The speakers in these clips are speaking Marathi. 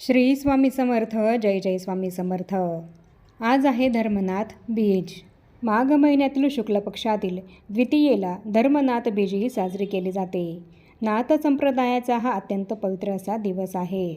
श्री स्वामी समर्थ जय जय स्वामी समर्थ. आज आहे धर्मनाथ बीज. माघ महिन्यातील शुक्ल पक्षातील द्वितीयेला धर्मनाथ बीज ही साजरी केली जाते. नाथ संप्रदायाचा हा अत्यंत पवित्र असा दिवस आहे.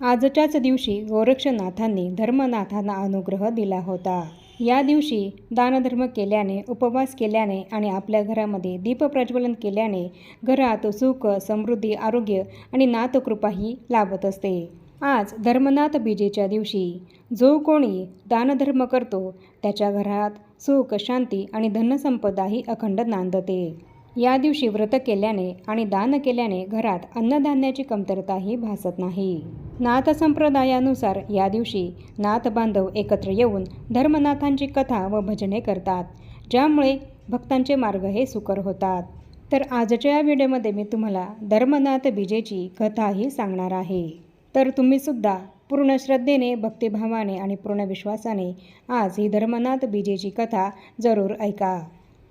आजच्याच दिवशी गोरक्षनाथांनी धर्मनाथांना अनुग्रह दिला होता. या दिवशी दानधर्म केल्याने उपवास केल्याने आणि आपल्या घरामध्ये दीप प्रज्वलन केल्याने घरात सुख समृद्धी आरोग्य आणि नाथकृपाही लाभत असते. आज धर्मनाथ बीजेच्या दिवशी. जो कोणी दानधर्म करतो त्याच्या घरात सुख शांती आणि धनसंपदाही अखंड नांदते. या दिवशी व्रत केल्याने आणि दान केल्याने घरात अन्नधान्याची कमतरताही भासत नाही. नाथ संप्रदायानुसार या दिवशी नाथ बांधव एकत्र येऊन धर्मनाथांची कथा व भजने करतात ज्यामुळे भक्तांचे मार्ग हे सुकर होतात. तर आजच्या या व्हिडिओमध्ये मी तुम्हाला धर्मनाथ बीजेची कथाही सांगणार आहे. तर तुम्हीसुद्धा पूर्ण श्रद्धेने भक्तिभावाने आणि पूर्ण विश्वासाने आज ही धर्मनाथ बीजेची कथा जरूर ऐका.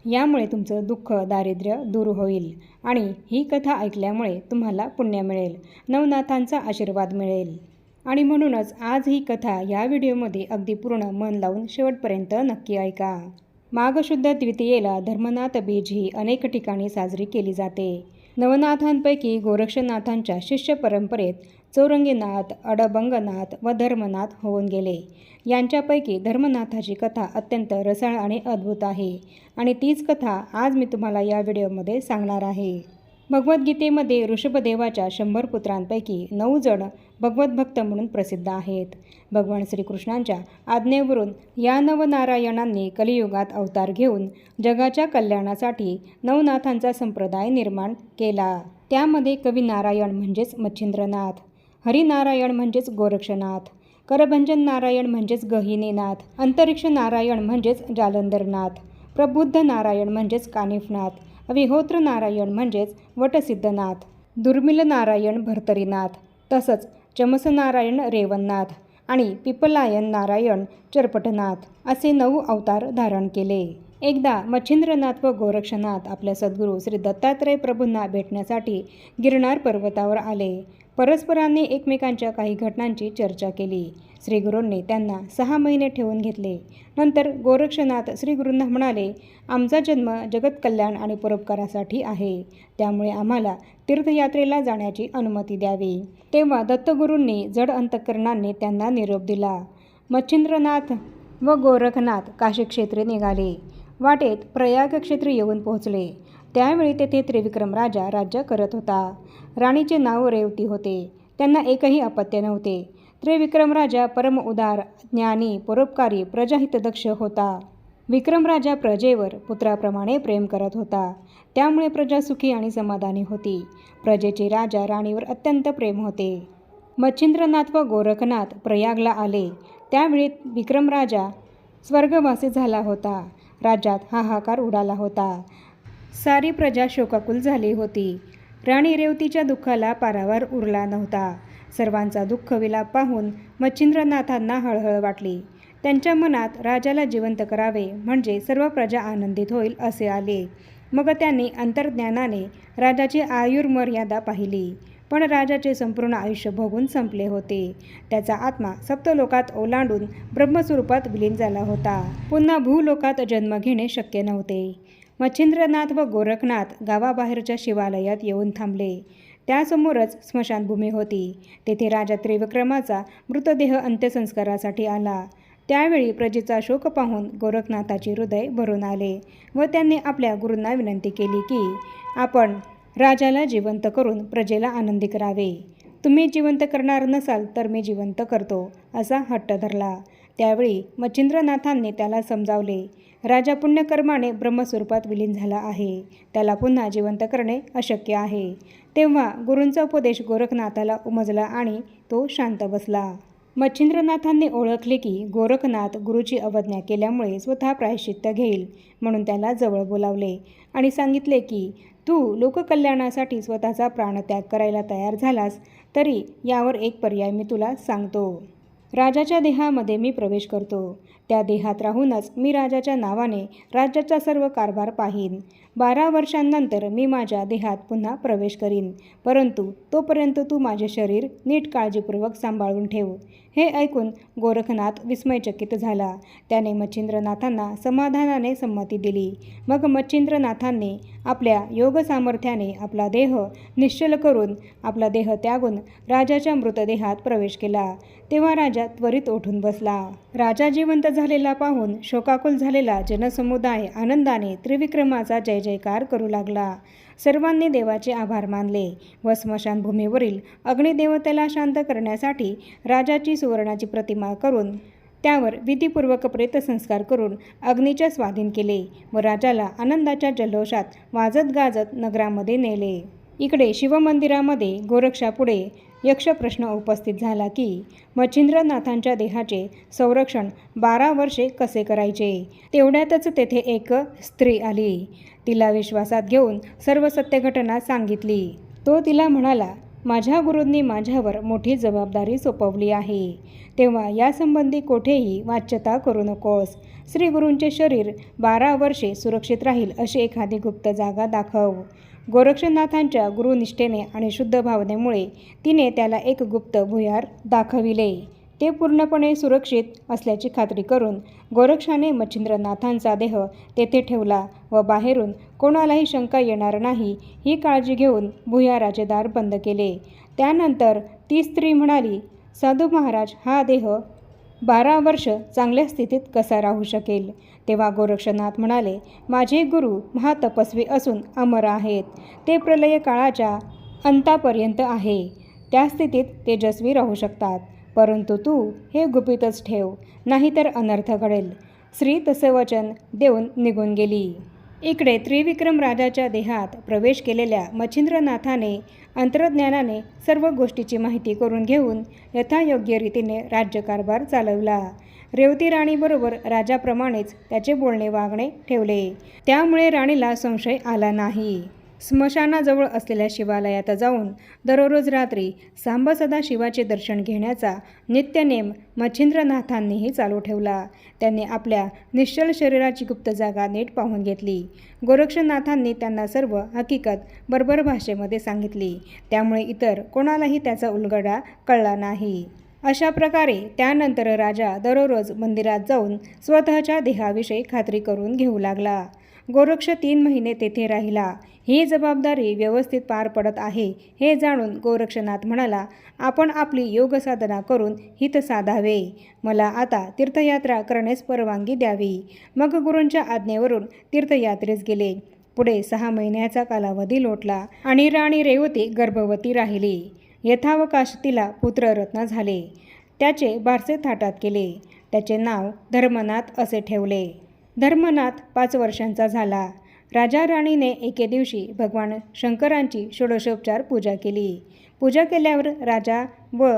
यामुळे तुमचं दुःख दारिद्र्य दूर होईल आणि ही कथा ऐकल्यामुळे तुम्हाला पुण्य मिळेल नवनाथांचा आशीर्वाद मिळेल. आणि म्हणूनच आज ही कथा या व्हिडिओमध्ये अगदी पूर्ण मन लावून शेवटपर्यंत नक्की ऐका. माघशुद्ध द्वितीयेला धर्मनाथ बीज ही अनेक ठिकाणी साजरी केली जाते. नवनाथांपैकी गोरक्षनाथांच्या शिष्य परंपरेत चौरंगीनाथ अडबंगनाथ व धर्मनाथ होऊन गेले. यांच्यापैकी धर्मनाथाची कथा अत्यंत रसाळ आणि अद्भुत आहे आणि तीच कथा आज मी तुम्हाला या व्हिडिओमध्ये सांगणार आहे. भगवद्गीतेमध्ये ऋषभदेवाच्या शंभर पुत्रांपैकी नऊ जण भगवत भक्त म्हणून प्रसिद्ध आहेत. भगवान श्रीकृष्णांच्या आज्ञेवरून या नवनारायणांनी कलियुगात अवतार घेऊन जगाच्या कल्याणासाठी नवनाथांचा संप्रदाय निर्माण केला. त्यामध्ये कवी नारायण म्हणजेच मच्छिंद्रनाथ हरिनारायण म्हणजेच गोरक्षनाथ करभंजन नारायण म्हणजेच गहिनीनाथ अंतरिक्ष नारायण म्हणजेच जालंधरनाथ प्रबुद्ध नारायण म्हणजेच कानिफनाथ विहोत्र नारायण म्हणजेच वटसिद्धनाथ दुर्मिल नारायण भर्तरीनाथ तसंच चमसनारायण रेवणनाथ आणि पिपलायन नारायण चरपटनाथ असे नऊ अवतार धारण केले. एकदा मच्छिंद्रनाथ व गोरक्षनाथ आपल्या सद्गुरू श्री दत्तात्रय प्रभूंना भेटण्यासाठी गिरनार पर्वतावर आले. परस्परांनी एकमेकांच्या काही घटनांची चर्चा केली. श्रीगुरूंनी त्यांना सहा महिने ठेवून घेतले. नंतर गोरक्षनाथ श्रीगुरूंना म्हणाले आमचा जन्म जगतकल्याण आणि परोपकारासाठी आहे. त्यामुळे आम्हाला तीर्थयात्रेला जाण्याची अनुमती द्यावी. तेव्हा दत्तगुरूंनी जड अंतकरणांनी त्यांना निरोप दिला. मच्छिंद्रनाथ व गोरखनाथ काशीक्षेत्रे निघाले. वाटेत प्रयाग क्षेत्र येऊन पोहोचले. त्यावेळी तेथे त्रिविक्रम राजा राज्य करत होता. राणीचे नाव रेवती होते. त्यांना एकही अपत्य नव्हते. त्रिविक्रमराजा परम उदार ज्ञानी परोपकारी प्रजाहितदक्ष होता. विक्रमराजा प्रजेवर पुत्राप्रमाणे प्रेम करत होता. त्यामुळे प्रजा सुखी आणि समाधानी होती. प्रजेचे राजा राणीवर अत्यंत प्रेम होते. मच्छिंद्रनाथ व गोरखनाथ प्रयागला आले. त्यावेळी विक्रमराजा स्वर्गवासी झाला होता. राज्यात हाहाकार उडाला होता. सारी प्रजा शोकाकुल झाली होती. राणी रेवतीच्या दुःखाला पारावर उरला नव्हता. सर्वांचा दुःख विलाप पाहून मच्छिंद्रनाथांना हळहळ वाटली. त्यांच्या मनात राजाला जिवंत करावे म्हणजे सर्व प्रजा आनंदित होईल असे आले. मग त्यांनी अंतर्ज्ञानाने राजाची आयुर्मर्यादा पाहिली. पण राजाचे संपूर्ण आयुष्य भोगून संपले होते. त्याचा आत्मा सप्तलोकात ओलांडून ब्रह्मस्वरूपात विलीन झाला होता. पुन्हा भूलोकात जन्म घेणे शक्य नव्हते. मच्छिंद्रनाथ व गोरखनाथ गावाबाहेरच्या शिवालयात येऊन थांबले. त्यासमोरच स्मशानभूमी होती. तेथे राजा त्रिविक्रमाचा मृतदेह अंत्यसंस्कारासाठी आला. त्यावेळी प्रजेचा शोक पाहून गोरखनाथाचे हृदय भरून आले व त्यांनी आपल्या गुरूंना विनंती केली की आपण राजाला जिवंत करून प्रजेला आनंदी करावे. तुम्ही जिवंत करणार नसाल तर मी जिवंत करतो असा हट्ट धरला. त्यावेळी मच्छिंद्रनाथांनी त्याला समजावले राजा पुण्यकर्माने ब्रह्मस्वरूपात विलीन झाला आहे. त्याला पुन्हा जिवंत करणे अशक्य आहे. तेव्हा गुरूंचा उपदेश गोरखनाथाला उमजला आणि तो शांत बसला. मच्छिंद्रनाथांनी ओळखले की गोरखनाथ गुरुची अवज्ञा केल्यामुळे स्वतः प्रायश्चित्त घेईल म्हणून त्याला जवळ बोलावले आणि सांगितले की तू लोककल्याणासाठी स्वतःचा प्राणत्याग करायला तयार झालास तरी यावर एक पर्याय मी तुला सांगतो. राजाच्या देहामध्ये मी प्रवेश करतो. त्या देहात राहूनच मी राजाच्या नावाने राज्याचा सर्व कारभार पाहीन. बारा वर्षांनंतर मी माझ्या देहात पुन्हा प्रवेश करीन. परंतु तोपर्यंत तू माझे शरीर नीट काळजीपूर्वक सांभाळून ठेव. हे ऐकून गोरखनाथ विस्मयचकित झाला. त्याने मच्छिंद्रनाथांना समाधानाने संमती दिली. मग मच्छिंद्रनाथांनी आपल्या योग सामर्थ्याने आपला देह निश्चल करून आपला देह त्यागून राजाच्या मृतदेहात प्रवेश केला. तेव्हा राजा त्वरित उठून बसला. राजा जिवंत झालेला पाहून शोकाकुल झालेला जनसमुदाय आनंदाने त्रिविक्रमाचा जय जयकार करू लागला. सर्वांनी देवाचे आभार मानले. व स्मशानभूमीवरील अग्निदेवतेला शांत करण्यासाठी राजाची सुवर्णाची प्रतिमा करून त्यावर विधीपूर्वक प्रेतसंस्कार करून अग्नीच्या स्वाधीन केले व राजाला आनंदाच्या जल्लोषात वाजत गाजत नगरामध्ये नेले. इकडे शिवमंदिरामध्ये गोरक्षापुढे यक्षप्रश्न उपस्थित झाला की मच्छिंद्रनाथांच्या देहाचे संरक्षण बारा वर्षे कसे करायचे? तेवढ्यातच तेथे एक स्त्री आली. तिला विश्वासात घेऊन सर्व सत्यघटना सांगितली. तो तिला म्हणाला माझ्या गुरूंनी माझ्यावर मोठी जबाबदारी सोपवली आहे. तेव्हा यासंबंधी कोठेही वाच्यता करू नकोस. श्री गुरूंचे शरीर बारा वर्षे सुरक्षित राहील अशी एखादी गुप्त जागा दाखव. गोरक्षनाथांच्या गुरुनिष्ठेने आणि शुद्ध भावनेमुळे तिने त्याला एक गुप्त भुयार दाखविले. ते पूर्णपणे सुरक्षित असल्याची खात्री करून गोरक्षाने मच्छिंद्रनाथांचा देह तेथे ठेवला व बाहेरून कोणालाही शंका येणार नाही ही काळजी घेऊन भुयाराचे दार बंद केले. त्यानंतर ती स्त्री म्हणाली साधू महाराज हा देह बारा वर्ष चांगल्या स्थितीत कसा राहू शकेल? तेव्हा गोरक्षनाथ म्हणाले माझे गुरु महातपस्वी असून अमर आहेत. ते प्रलय काळाच्या अंतापर्यंत आहे. त्या स्थितीत तेजस्वी राहू शकतात. परंतु तू हे गुपितच ठेव नाहीतर अनर्थ घडेल. श्री तसे वचन देऊन निघून गेली. इकडे त्रिविक्रम राजाच्या देहात प्रवेश केलेल्या मच्छिंद्रनाथाने अंतर्ज्ञानाने सर्व गोष्टीची माहिती करून घेऊन यथायोग्य रीतीने राज्यकारभार चालवला. रेवती राणीबरोबर राजाप्रमाणेच त्याचे बोलणे वागणे ठेवले. त्यामुळे राणीला संशय आला नाही. स्मशानाजवळ असलेल्या शिवालयात जाऊन दररोज रात्री सांबसदा शिवाचे दर्शन घेण्याचा नित्यनेम मच्छिंद्रनाथांनीही चालू ठेवला. त्यांनी आपल्या निश्चल शरीराची गुप्त जागा नीट पाहून घेतली. गोरक्षनाथांनी त्यांना सर्व हकीकत बरोबर भाषेमध्ये सांगितली. त्यामुळे इतर कोणालाही त्याचा उलगडा कळला नाही. अशा प्रकारे त्यानंतर राजा दररोज मंदिरात जाऊन स्वतःच्या देहाविषयी खात्री करून घेऊ लागला. गोरक्ष तीन महिने तेथे राहिला. ही जबाबदारी व्यवस्थित पार पडत आहे हे जाणून गोरक्षनाथ म्हणाला आपण आपली योगसाधना करून हित साधावे. मला आता तीर्थयात्रा करण्यास परवानगी द्यावी. मग गुरूंच्या आज्ञेवरून तीर्थयात्रेस गेले. पुढे सहा महिन्याचा कालावधी लोटला आणि राणी रेवती गर्भवती राहिली. यथावकाश तिला पुत्ररत्न झाले. त्याचे बारसे थाटात केले त्याचे नाव धर्मनाथ असे ठेवले. धर्मनाथ पाच वर्षांचा झाला. राजा राणीने एके दिवशी भगवान शंकरांची षोडशोपचार पूजा केली. पूजा केल्यावर राजा व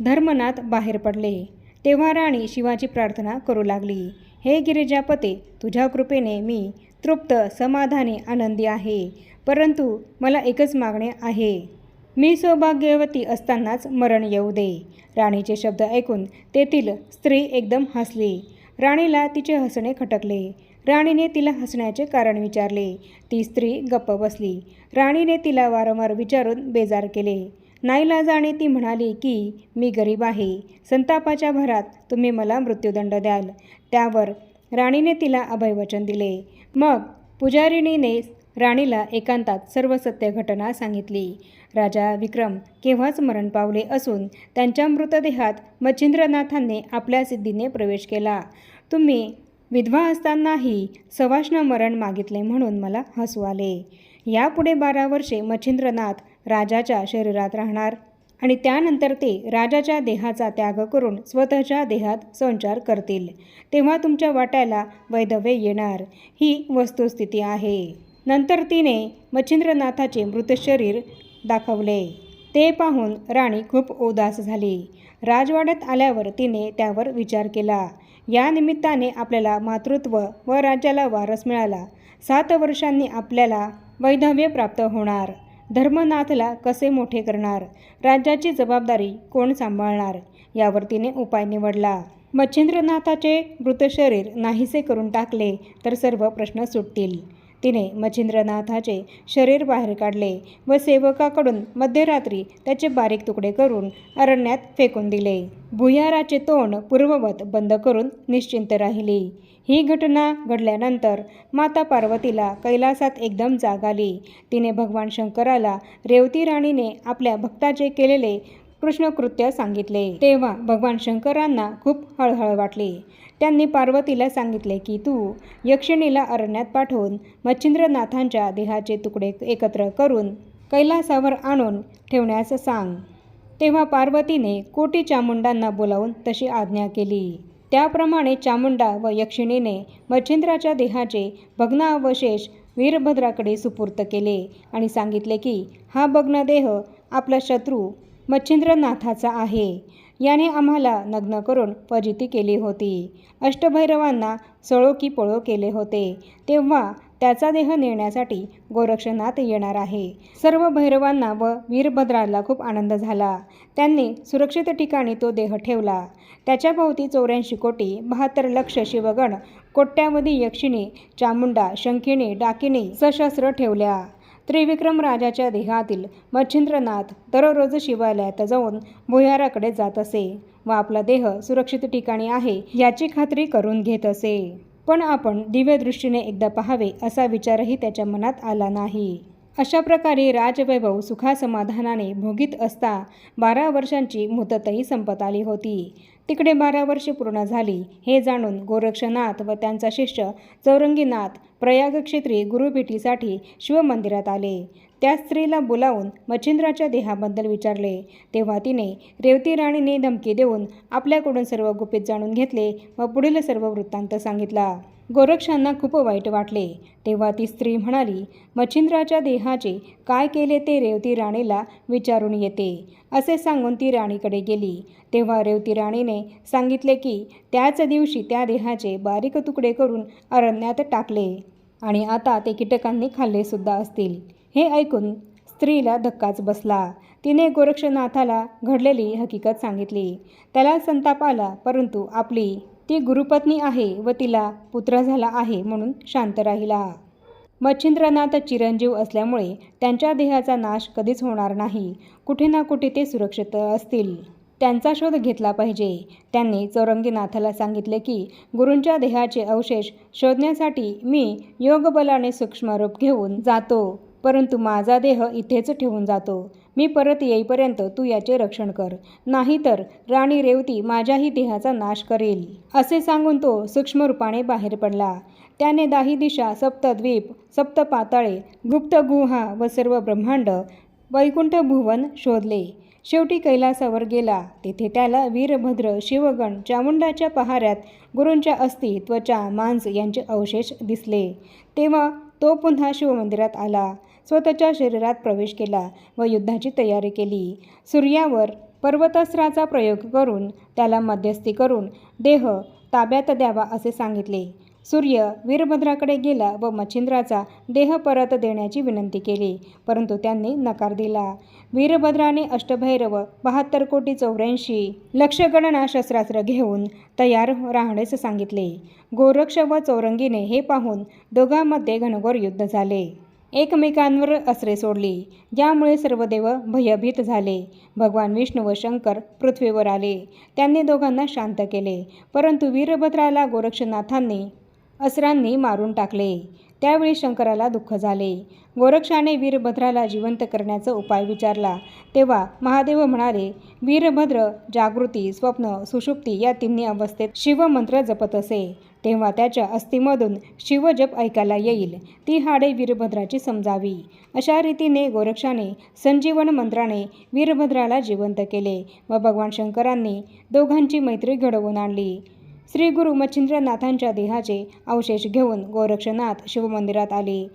धर्मनाथ बाहेर पडले. तेव्हा राणी शिवाची प्रार्थना करू लागली. हे गिरिजापते तुझ्या कृपेने मी तृप्त समाधानी आनंदी आहे. परंतु मला एकच मागणे आहे. मी सौभाग्यवती असतानाच मरण येऊ दे. राणीचे शब्द ऐकून तेथील स्त्री एकदम हसली. राणीला तिचे हसणे खटकले. राणीने तिला हसण्याचे कारण विचारले. ती स्त्री गप्प बसली. राणीने तिला वारंवार विचारून बेजार केले. नाईलाजाने ती म्हणाली की मी गरीब आहे. संतापाच्या भरात तुम्ही मला मृत्यूदंड द्याल. त्यावर राणीने तिला अभयवचन दिले. मग पुजारिणीने राणीला एकांतात सर्व सत्य घटना सांगितली. राजा विक्रम केव्हाच मरण पावले असून त्यांच्या मृतदेहात मच्छिंद्रनाथांनी आपल्या सिद्धीने प्रवेश केला. तुम्ही विधवा असतानाही सवाष्ण मरण मागितले म्हणून मला हसू आले. यापुढे बारा वर्षे मच्छिंद्रनाथ राजाच्या शरीरात राहणार आणि त्यानंतर ते राजाच्या देहाचा त्याग करून स्वतःच्या देहात संचार करतील. तेव्हा तुमच्या वाट्याला वैधव्य येणार. ही वस्तुस्थिती आहे. नंतर तिने मच्छिंद्रनाथाचे मृत शरीर दाखवले. ते पाहून राणी खूप उदास झाली. राजवाड्यात आल्यावर तिने त्यावर विचार केला. या निमित्ताने आपल्याला मातृत्व व राज्याला वारस मिळाला. सात वर्षांनी आपल्याला वैधव्य प्राप्त होणार. धर्मनाथला कसे मोठे करणार? राज्याची जबाबदारी कोण सांभाळणार? यावर तिने उपाय निवडला. मच्छिंद्रनाथाचे मृत शरीर नाहीसे करून टाकले तर सर्व प्रश्न सुटतील. तिने मच्छिंद्रनाथाचे शरीर बाहेर काढले व सेवकाकडून मध्यरात्री त्याचे बारीक तुकडे करून अरण्यात फेकून दिले. भुयाराचे तोंड पूर्ववत बंद करून निश्चिंत राहिली. ही घटना घडल्यानंतर माता पार्वतीला कैलासात एकदम जाग आली. तिने भगवान शंकराला रेवती राणीने आपल्या भक्ताचे केलेले कृष्णकृत्य सांगितले. तेव्हा भगवान शंकरांना खूप हळहळ वाटली. त्यांनी पार्वतीला सांगितले की तू यक्षिणीला अरण्यात पाठवून मच्छिंद्रनाथांच्या देहाचे तुकडे एकत्र करून कैलासावर आणून ठेवण्यास सांग. तेव्हा पार्वतीने कोटी चामुंडांना बोलावून तशी आज्ञा केली. त्याप्रमाणे चामुंडा व यक्षिणीने मच्छिंद्राच्या देहाचे भग्नावशेष वीरभद्राकडे सुपूर्त केले आणि सांगितले की हा भग्न देह आपला शत्रू मच्छिंद्रनाथाचा आहे. याने आम्हाला नग्न करून फजिती केली होती. अष्टभैरवांना सळो की पळो केले होते. तेव्हा त्याचा देह नेण्यासाठी गोरक्षनाथ येणार आहे. सर्व भैरवांना व वीरभद्राला खूप आनंद झाला. त्यांनी सुरक्षित ठिकाणी तो देह ठेवला. त्याच्या भोवती चौऱ्याऐंशी कोटी बहात्तर लक्ष शिवगण कोट्यावधी यक्षिणी चामुंडा शंखिणी डाकिणी सशस्त्र ठेवल्या. त्रिविक्रम राजाच्या देहातील मच्छिंद्रनाथ दररोज शिवालयात जाऊन भुयाराकडे जात असे. व आपला देह सुरक्षित ठिकाणी आहे याची खात्री करून घेत असे. पण आपण दिव्यदृष्टीने एकदा पाहावे असा विचारही त्याच्या मनात आला नाही. अशा प्रकारे राजवैभव सुखासमाधानाने भोगीत असता बारा वर्षांची मुदतही संपत आली होती. तिकडे बारा वर्षे पूर्ण झाली. हे जाणून गोरक्षनाथ व त्यांचा शिष्य चौरंगीनाथ प्रयाग क्षेत्री गुरुभेटीसाठी शिवमंदिरात आले. त्या स्त्रीला बोलावून मच्छिंद्राच्या देहाबद्दल विचारले. तेव्हा तिने रेवती राणीने धमकी देऊन आपल्याकडून सर्व गुपित जाणून घेतले व पुढील सर्व वृत्तांत सांगितला. गोरक्षांना खूप वाईट वाटले. तेव्हा ती स्त्री म्हणाली मच्छिंद्राच्या देहाचे काय केले ते रेवती राणीला विचारून येते. असे सांगून ती राणीकडे गेली. तेव्हा रेवती राणीने सांगितले की त्याच दिवशी त्या देहाचे बारीक तुकडे करून अरण्यात टाकले. आणि आता ते कीटकांनी खाल्लेसुद्धा असतील. हे ऐकून स्त्रीला धक्काच बसला. तिने गोरक्षनाथाला घडलेली हकीकत सांगितली. त्याला संताप आला परंतु आपली ती गुरुपत्नी आहे व तिला पुत्र झाला आहे म्हणून शांत राहिला. मच्छिंद्रनाथ चिरंजीव असल्यामुळे त्यांच्या देहाचा नाश कधीच होणार नाही. कुठे ना कुठे ते सुरक्षित असतील. त्यांचा शोध घेतला पाहिजे. त्यांनी चौरंगीनाथाला सांगितले की गुरूंच्या देहाचे अवशेष शोधण्यासाठी मी योगबलाने सूक्ष्म रूप घेऊन जातो परंतु माझा देह इथेच ठेवून जातो. मी परत येईपर्यंत तू याचे रक्षण कर. नाहीतर राणी रेवती माझ्याही देहाचा नाश करेल. असे सांगून तो सूक्ष्म रूपाने बाहेर पडला. त्याने दाही दिशा सप्तद्वीप सप्त पाताळे गुप्त गुहा व सर्व ब्रह्मांड वैकुंठ भुवन शोधले. शेवटी कैलासावर गेला. तेथे त्याला वीरभद्र शिवगण चामुंडाच्या पहाऱ्यात गुरूंच्या अस्थि त्वचा मांस यांचे अवशेष दिसले. तेव्हा तो पुन्हा शिवमंदिरात आला. स्वतःच्या शरीरात प्रवेश केला व युद्धाची तयारी केली. सूर्यावर पर्वतास्त्राचा प्रयोग करून त्याला मध्यस्थी करून देह ताब्यात द्यावा असे सांगितले. सूर्य वीरभद्राकडे गेला व मच्छिंद्राचा देह परत देण्याची विनंती केली परंतु त्यांनी नकार दिला. वीरभद्राने अष्टभैरव बहात्तर कोटी चौऱ्याऐंशी लक्षगणना शस्त्रास्त्र घेऊन तयार राहण्यास सांगितले. गोरक्ष व चौरंगीने हे पाहून दोघांमध्ये घनघोर युद्ध झाले. एकमेकांवर असरे सोडली ज्यामुळे सर्व देव भयभीत झाले. भगवान विष्णू व शंकर पृथ्वीवर आले. त्यांनी दोघांना शांत केले परंतु वीरभद्राला गोरक्षनाथांनी असरांनी मारून टाकले. त्यावेळी शंकराला दुःख झाले. गोरक्षाने वीरभद्राला जिवंत करण्याचा उपाय विचारला. तेव्हा महादेव म्हणाले वीरभद्र जागृती स्वप्न सुषुप्ती या तिन्ही अवस्थेत शिवमंत्र जपत असे. तेव्हा त्याच्या अस्थिमधून शिवजप ऐकायला येईल. ती हाडे वीरभद्राची समजावी. अशा रीतीने गोरक्षाने संजीवन मंत्राने वीरभद्राला जिवंत केले व भगवान शंकरांनी दोघांची मैत्री घडवून आणली. श्री गुरु मच्छिंद्रनाथांच्या देहाचे अवशेष घेऊन गोरक्षनाथ शिवमंदिरात आले.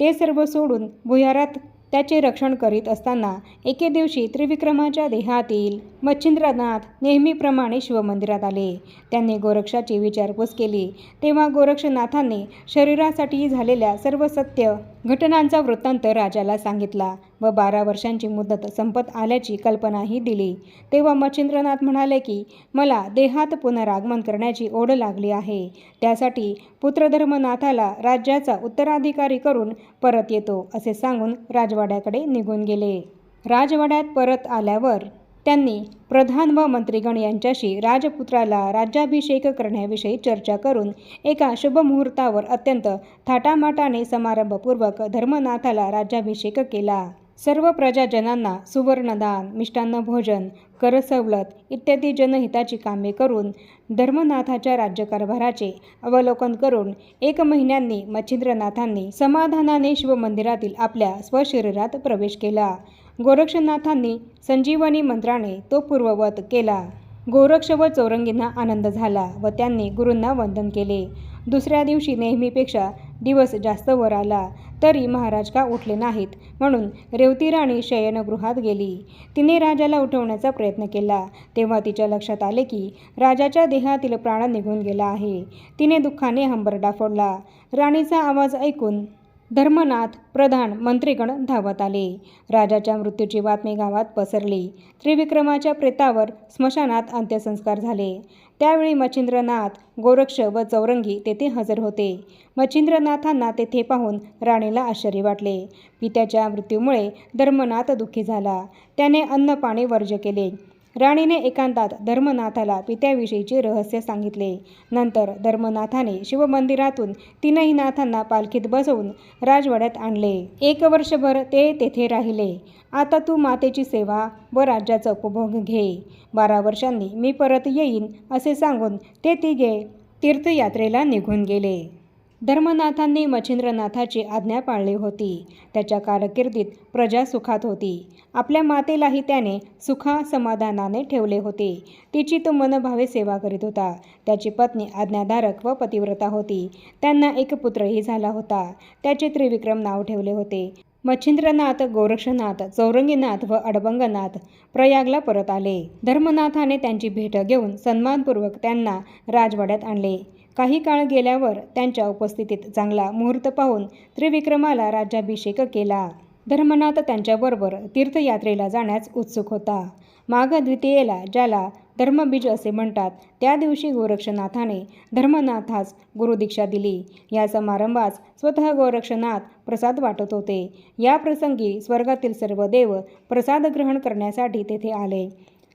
ते सर्व सोडून भुयारात त्याचे रक्षण करीत असताना एके दिवशी त्रिविक्रमाच्या देहातील मच्छिंद्रनाथ नेहमीप्रमाणे शिवमंदिरात आले. त्यांनी गोरक्षाची विचारपूस केली. तेव्हा गोरक्षनाथांनी शरीरासाठी झालेल्या सर्व सत्य घटनांचा वृत्तांत राजाला सांगितला व बारा वर्षांची मुदत संपत आल्याची कल्पनाही दिली. तेव्हा मच्छिंद्रनाथ म्हणाले की मला देहात पुनरागमन करण्याची ओढ लागली आहे. त्यासाठी पुत्रधर्मनाथाला राज्याचा उत्तराधिकारी करून परत येतो असे सांगून राजवाड्याकडे निघून गेले. राजवाड्यात परत आल्यावर त्यांनी प्रधान व मंत्रीगण यांच्याशी राजपुत्राला राज्याभिषेक करण्याविषयी चर्चा करून एका शुभमुहूर्तावर अत्यंत थाटामाटाने समारंभपूर्वक धर्मनाथाला राज्याभिषेक केला. सर्व प्रजाजनांना सुवर्णदान मिष्टान्न भोजन करसवलत इत्यादी जनहिताची कामे करून धर्मनाथाच्या राज्यकारभाराचे अवलोकन करून एक महिन्यांनी मच्छिंद्रनाथांनी समाधानाने शिवमंदिरातील आपल्या स्वशरीरात प्रवेश केला. गोरक्षनाथांनी संजीवनी मंत्राने तो पूर्ववत केला. गोरक्ष व चौरंगींना आनंद झाला व त्यांनी गुरूंना वंदन केले. दुसऱ्या दिवशी नेहमीपेक्षा दिवस जास्त वर आला तरी महाराज का उठले नाहीत? म्हणून रेवती राणी शयनगृहात गेली. तिने राजाला उठवण्याचा प्रयत्न केला. तेव्हा तिच्या लक्षात आले की राजाच्या देहातील प्राण निघून गेला आहे. तिने दुःखाने हंबरडा फोडला. राणीचा आवाज ऐकून धर्मनाथ प्रधान मंत्रीगण धावत आले. राजाच्या मृत्यूची बातमी गावात पसरली. त्रिविक्रमाच्या प्रेतावर स्मशानात अंत्यसंस्कार झाले. त्यावेळी मच्छिंद्रनाथ गोरक्ष व चौरंगी तेथे हजर होते. मच्छिंद्रनाथांना तेथे पाहून राणीला आश्चर्य वाटले. पित्याच्या मृत्यूमुळे धर्मनाथ दुःखी झाला. त्याने अन्न पाणी वर्ज केले. राणीने एकांतात धर्मनाथाला पित्याविषयीचे रहस्य सांगितले. नंतर धर्मनाथाने शिवमंदिरातून तीनही नाथांना पालखीत बसवून राजवाड्यात आणले. एक वर्षभर ते तेथे राहिले. आता तू मातेची सेवा व राज्याचा उपभोग घे. बारा वर्षांनी मी परत येईन असे सांगून ते तिघे तीर्थयात्रेला निघून गेले. धर्मनाथांनी मच्छिंद्रनाथाची आज्ञा पाळली होती. त्याच्या कारकिर्दीत प्रजा सुखात होती. आपल्या मातेलाही त्याने सुखा समाधानाने ठेवले होते. तिची तो मनभावे सेवा करीत होता. त्याची पत्नी आज्ञाधारक व पतिव्रता होती. त्यांना एक पुत्रही झाला होता. त्याचे त्रिविक्रम नाव ठेवले होते. मच्छिंद्रनाथ गोरक्षनाथ चौरंगीनाथ व अडबंगनाथ प्रयागला परत आले. धर्मनाथाने त्यांची भेट घेऊन सन्मानपूर्वक त्यांना राजवाड्यात आणले. काही काळ गेल्यावर त्यांच्या उपस्थितीत चांगला मुहूर्त पाहून त्रिविक्रमाला राज्याभिषेक केला. धर्मनाथ त्यांच्याबरोबर तीर्थयात्रेला जाण्यास उत्सुक होता. माघ द्वितीयेला ज्याला धर्मबीज असे म्हणतात त्या दिवशी गोरक्षनाथाने धर्मनाथास गुरुदीक्षा दिली. या समारंभास स्वतः गोरक्षनाथ प्रसाद वाटत होते. या प्रसंगी स्वर्गातील सर्व देव प्रसाद ग्रहण करण्यासाठी तेथे आले.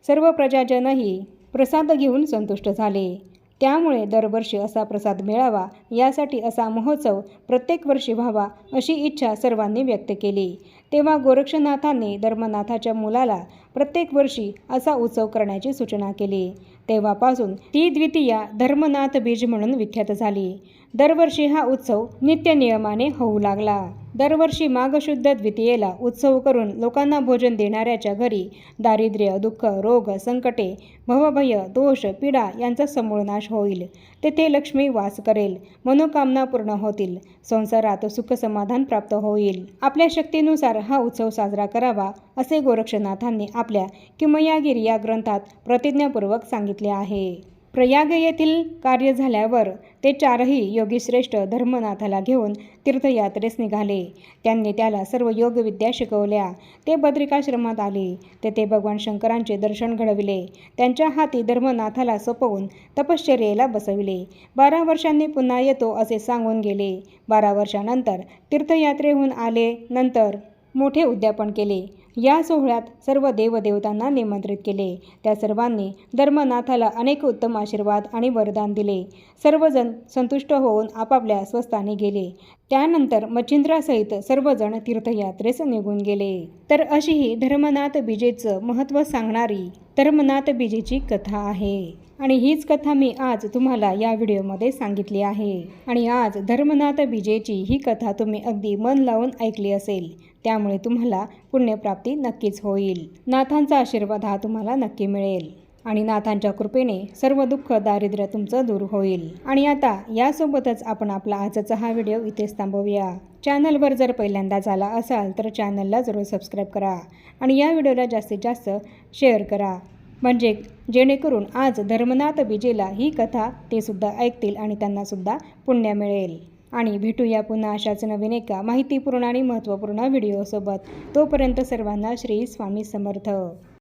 सर्व प्रजाजनही प्रसाद घेऊन संतुष्ट झाले. त्यामुळे दरवर्षी असा प्रसाद मिळावा यासाठी असा महोत्सव प्रत्येक वर्षी व्हावा अशी इच्छा सर्वांनी व्यक्त केली. तेव्हा गोरक्षनाथांनी धर्मनाथाच्या मुलाला प्रत्येक वर्षी असा उत्सव करण्याची सूचना केली. तेव्हापासून ती द्वितीया धर्मनाथ बीज म्हणून विख्यात झाली. दरवर्षी हा उत्सव नित्यनियमाने होऊ लागला. दरवर्षी माघशुद्ध द्वितीयेला उत्सव करून लोकांना भोजन देणाऱ्याच्या घरी दारिद्र्य दुःख रोग संकटे भवभय दोष पीडा यांचा समूळ नाश होईल. तेथे लक्ष्मी वास करेल मनोकामना पूर्ण होतील संसारात सुखसमाधान प्राप्त होईल. आपल्या शक्तीनुसार हा उत्सव साजरा करावा असे गोरक्षनाथांनी आपल्या किमयागिरी या ग्रंथात प्रतिज्ञापूर्वक सांगितले आहे. प्रयाग येथील कार्य झाल्यावर ते चारही योगीश्रेष्ठ धर्मनाथाला घेऊन तीर्थयात्रेस निघाले. त्यांनी त्याला सर्व योगविद्या शिकवल्या. ते बद्रिकाश्रमात आले. तेथे भगवान शंकरांचे दर्शन घडविले. त्यांच्या हाती धर्मनाथाला सोपवून तपश्चर्येला बसविले. बारा वर्षांनी पुन्हा येतो असे सांगून गेले. बारा वर्षानंतर तीर्थयात्रेहून आले. नंतर मोठे उद्यापन केले. या सोहळ्यात सर्व देवदेवतांना निमंत्रित केले. त्या सर्वांनी धर्मनाथाला अनेक उत्तम आशीर्वाद आणि वरदान दिले. सर्वजण संतुष्ट होऊन आपापल्या स्वस्थानी गेले. त्यानंतर मच्छिंद्रासहित सर्वजण तीर्थयात्रेस निघून गेले. तर अशी ही धर्मनाथ बीजेचं महत्त्व सांगणारी धर्मनाथ बीजेची कथा आहे. आणि हीच कथा मी आज तुम्हाला या व्हिडिओमध्ये सांगितली आहे. आणि आज धर्मनाथ विजेची ही कथा तुम्ही अगदी मन लावून ऐकली असेल. त्यामुळे तुम्हाला पुण्यप्राप्ती नक्कीच होईल. नाथांचा आशीर्वाद हा तुम्हाला नक्की मिळेल. आणि नाथांच्या कृपेने सर्व दुःख दारिद्र्य तुमचं दूर होईल. आणि आता यासोबतच आपण आपला आजचा हा व्हिडिओ इथेच थांबवूया. चॅनलवर जर पहिल्यांदा झाला असाल तर चॅनलला जरूर सबस्क्राईब करा. आणि या व्हिडिओला जास्तीत जास्त शेअर करा. म्हणजे जेणेकरून आज धर्मनाथ बिजेला ही कथा ते सुद्धा ऐकतील आणि त्यांनासुद्धा पुण्य मिळेल. आणि भेटूया पुन्हा अशाच नवीन एका माहितीपूर्ण आणि महत्त्वपूर्ण व्हिडिओसोबत. तोपर्यंत सर्वांना श्री स्वामी समर्थ.